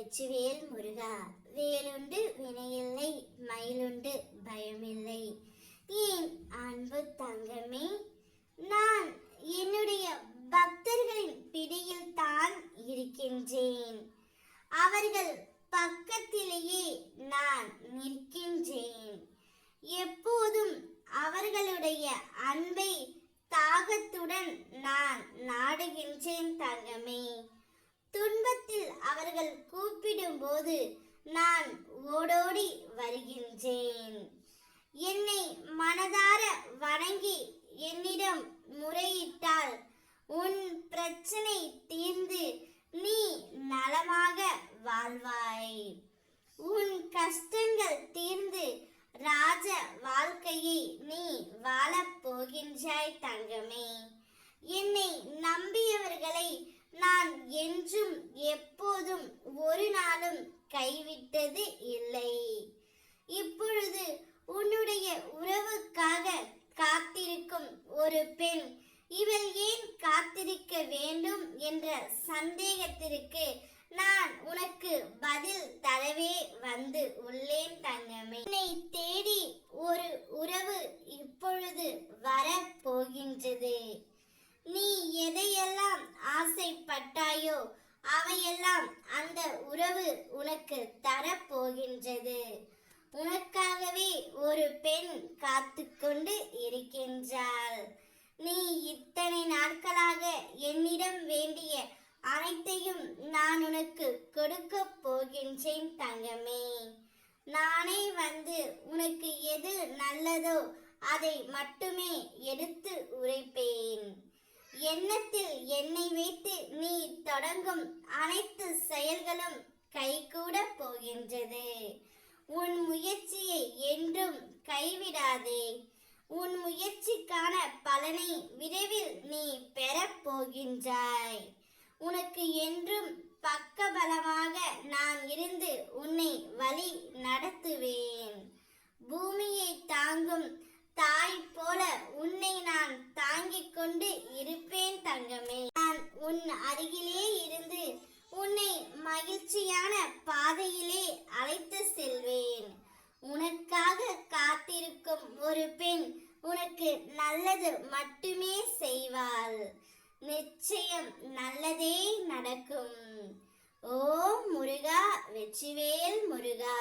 வெற்றிவேல் முருகா. வேலுண்டு வினையில்லை மயிலுண்டு பயமில்லை. ஏன் அன்பு தங்கமே? நான் என்னுடைய பக்தர்களின் பிடியில் தான் இருக்கின்றேன். அவர்கள் பக்கத்திலேயே நான் நிற்கின்றேன். எப்போதும் அவர்களுடைய அன்பை தாகத்துடன் நான் நாடுகின்றேன் தங்கமே. அவர்கள் கூப்பிடும்போது நான் ஓடோடி வருகின்றேன். என்னை மனதார வணங்கி என்னிடம் முறையிட்டால் உன் பிரச்சனை தீர்ந்து நீ நலமாக வாழ்வாய். உன் கஷ்டங்கள் தீர்ந்து ராஜ வாழ்க்கையை நீ வாழப் போகின்றாய் தங்கமே. என்னை நம்பியவர்களை நான் என்றும் எப்போதும் ஒரு நாளும் கைவிட்டது இல்லை. இப்பொழுது உன்னுடைய உறவுக்காக காத்திருக்கும் ஒரு பெண் இவள் ஏன் காத்திருக்க வேண்டும் என்ற சந்தேகத்திற்கு நான் உனக்கு பதில் தரவே வந்து உள்ளேன் தங்கமே. என்னை தேடி ஒரு உறவு இப்பொழுது வர உறவு உனக்கு தரப்போகின்றது. உனக்காகவே ஒரு பெண் காத்துக்கொண்டு இருக்கின்றாள். நீ இத்தனை நாட்களாக என்னிடம் வேண்டிய அனைத்தையும் நான் உனக்கு கொடுக்க போகின்றேன் தங்கமே. நானே வந்து உனக்கு எது நல்லதோ அதை மட்டுமே எடுத்து உரைப்பேன். எண்ணத்தில் என்னை வைத்து நீ தொடங்கும் அனைத்து செயல்களும் கைகூட போகின்றது. உன் முயற்சியை என்றும் கைவிடாதே. உன் முயற்சிக்கான பலனை விரைவில் நீ பெறப் போகின்றாய். உனக்கு என்றும் பக்கபலமாக நான் இருந்து உன்னை வழி நடத்துவேன். பூமியை தாங்கும் தாய் போல உன்னை நான் தாங்கிக் கொண்டு இருப்பேன் தங்கமே நான் உன் அருகிலே இருந்து உன்னை மகிழ்ச்சியான பாதையிலே அழைத்து செல்வேன். உனக்காக காத்திருக்கும் ஒரு பெண் உனக்கு நல்லது மட்டுமே செய்வாள். நிச்சயம் நல்லதே நடக்கும். ஓ முருகா வெற்றிவேல் முருகா.